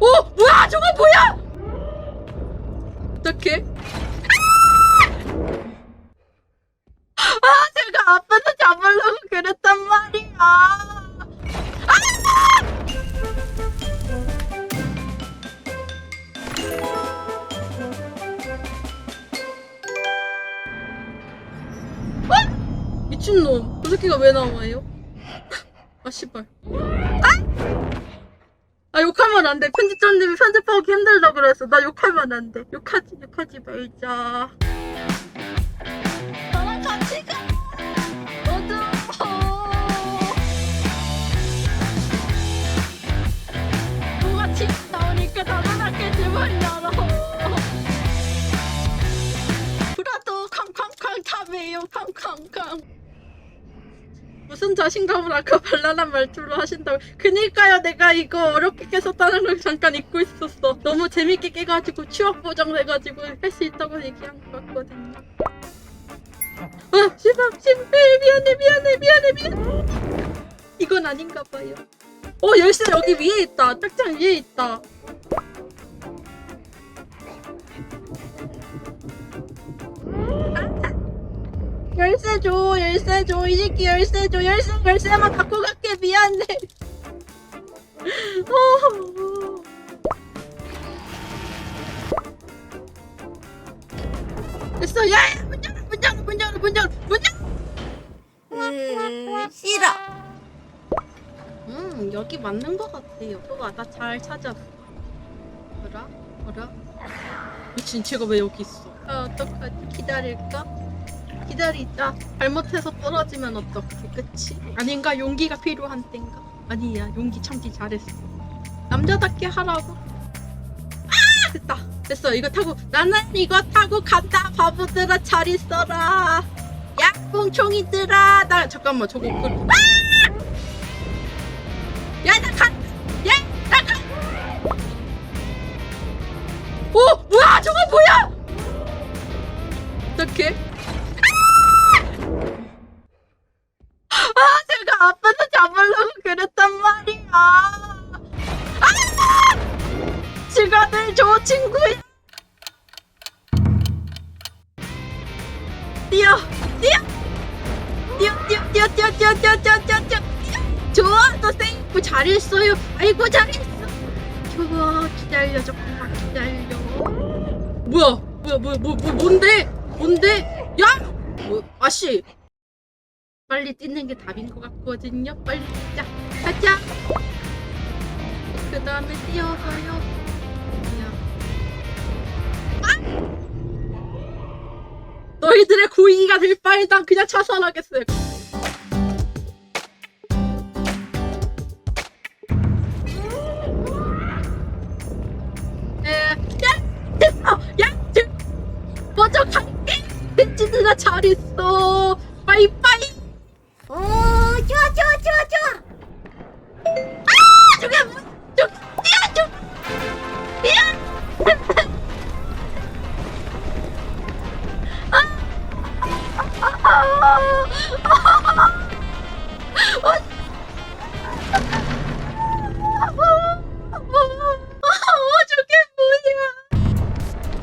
어 뭐야 저거 뭐야? 어떡해? 아 제가 앞에서 잡으려고 그랬단 말이야. 어? 미친놈. 저 새끼가 왜 나와요? 아, 씨발. 아! 아, 욕하면 안 돼. 편집자님이 편집하기 힘들다 그래서. 나 욕하면 안 돼. 욕하지, 욕하지 말자. 무슨 자신감을 아까 발랄한 말투로 하신다고. 그니까요 내가 이거 어렵게 깨었다는 걸 잠깐 잊고 있었어. 너무 재밌게 깨가지고 추억 보정돼가지고 할 수 있다고 얘기한 것 같거든요. 아 씨발 씨발 미안해 미안해 미안해 미안해. 이건 아닌가 봐요. 어 열쇠 여기 위에 있다. 딱장 위에 있다 열쇠 줘, 열쇠 줘, 이 새끼 열쇠 줘, 열쇠, 열쇠만 갖고 갈게, 미안해. 어. 됐어, 야, 야, 문 열어, 문 열어, 문 열어, 문 열어, 문 열어. 음, 싫어. 음, 여기 맞는 것 같아요. 봐봐, 나잘 찾았어. 뭐라? 뭐라? 미친, 쟤가 왜 여기 있어? 아, 어떡하지? 기다릴까? 기다리자. 잘못해서 떨어지면 어떡해, 그치? 아닌가? 용기가 필요한 땐가? 아니야, 용기 참기 잘했어. 남자답게 하라고. 아! 됐다. 됐어, 이거 타고. 나는 이거 타고 간다, 바보들아, 잘 있어라. 야, 뽕총이들아. 나, 잠깐만, 저거, 그, 아! 야, 나 간! 야, 시간을 줘, 친구야! 뛰어! 뛰어! 뛰어, 뛰어, 뛰어, 뛰어, 뛰어, 뛰어, 뛰어, 뛰어, 뛰어! 좋아, 너 세이프 잘했어요. 아이고 잘했어. 좋아, 기다려 조금만 기다려. 뭐야, 뭐야, 뭐야, 뭐, 뭐, 뭔데, 뭔데? 야, 뭐, 아씨, 빨리 뛰는 게 답인 것 같거든요. 빨리 뛰자, 가자. 그 다음에 뛰어서요. 아! 너희들의 고의가 될 바에 난 그냥 차선하겠어요.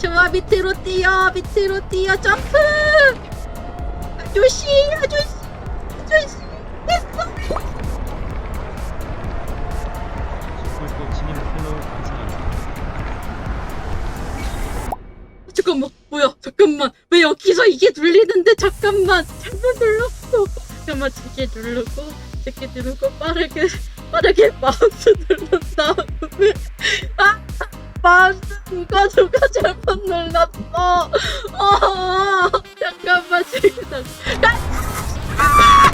좋아, 밑으로 뛰어, 밑으로 뛰어, 점프! 아저씨, 아저씨, 아저씨, 됐어! 잠깐만 뭐야 잠깐만. 왜 여기서 이게 눌리는데? 잠깐만 잘못 눌렀어. 잠깐만 제게 누르고 제게 누르고 빠르게 빠르게 마우스 다음에 아 마우스 누가 누가 잘못 눌렀어 어 잠깐만 지금 아!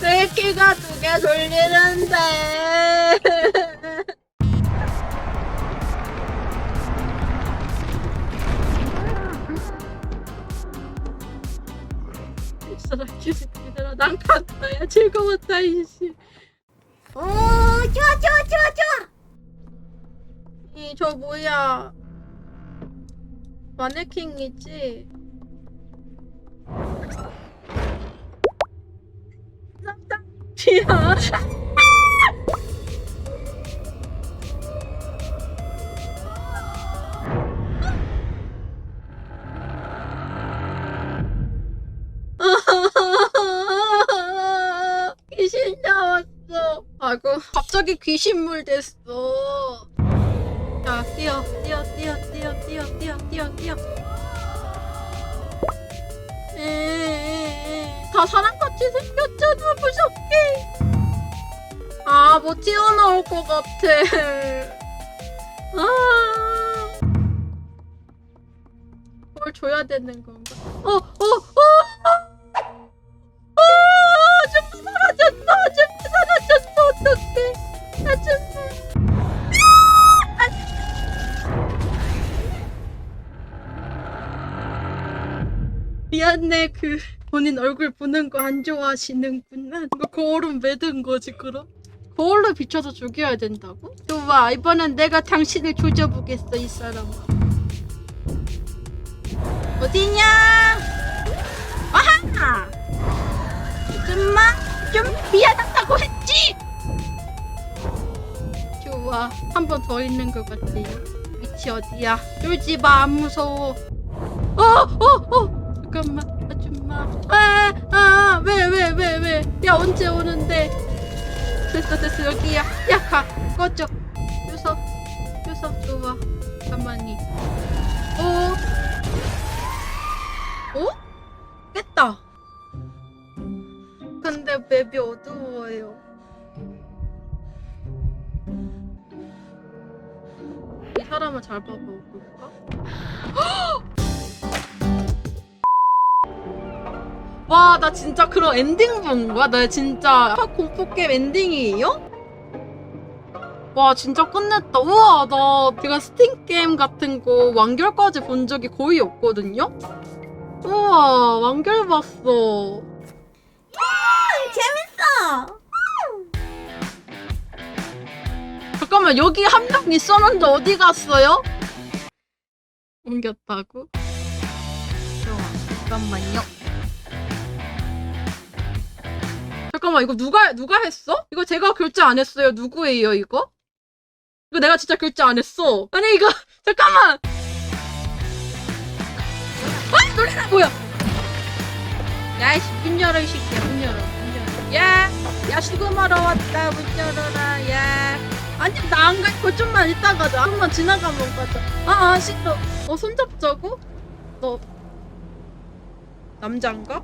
내 키가 두 개 돌리는데. 난 갔어야 즐거웠다 이씨. 오 어, 좋아 좋아 좋아 좋아 이 저 뭐야? 마네킹이지. 쌈딱지야. 아이고, 갑자기 귀신물 됐어. 자, 뛰어, 뛰어, 뛰어, 뛰어, 뛰어, 뛰어, 뛰어, 뛰어. 다 사람같이 생겼잖아, 무섭게. 아, 뭐 튀어나올 것 같아. 아. 뭘 줘야 되는 건가? 어, 어, 어! 미안해. 그 본인 얼굴 보는 거 안 좋아하시는구나. 이거 거울은 왜든 거지 그럼? 거울로 비춰서 죽여야 된다고? 좋아 이번엔 내가 당신을 조져보겠어 이 사람 어디냐? 아하! 아줌마 좀 미안하다고 했지 좋아 한번 더 있는 것 같아요 위치 어디야? 쫄지 마안 무서워. 어어 어! 잠깐만 아줌마. 아아왜 왜 왜 왜? 야 언제 오는데? 됐어 됐어 여기야. 야 가. 꺼져. 유서 유서 좋아 가만히. 어? 어? 깼다. 근데 맵이 어두워요 사람을 잘 봐볼까? 와, 나 진짜 그런 엔딩 본 거야? 나 진짜 첫 공포게임 엔딩이에요? 와, 진짜 끝냈다. 우와, 나 제가 스팀 게임 같은 거 완결까지 본 적이 거의 없거든요? 우와, 완결 봤어. 재밌어. 잠깐만, 여기 한 명 있었는데 어디 갔어요? 옮겼다고? 잠깐만요. 잠깐만, 이거 누가, 누가 했어? 이거 제가 결제 안 했어요. 누구예요, 이거? 이거 내가 진짜 결제 안 했어. 아니, 이거, 잠깐만! 아, 놀래라, 뭐야! 야, 이씨, 문 열어, 이 새끼야, 문 열어, 문 열어. 야! 야, 수금하러 왔다, 문 열어라, 야. 아니, 나 안 갈거 좀만 이따 가자. 한번 지나가면 가자. 아, 아, 싫어. 어, 손잡자고? 너, 남잔가?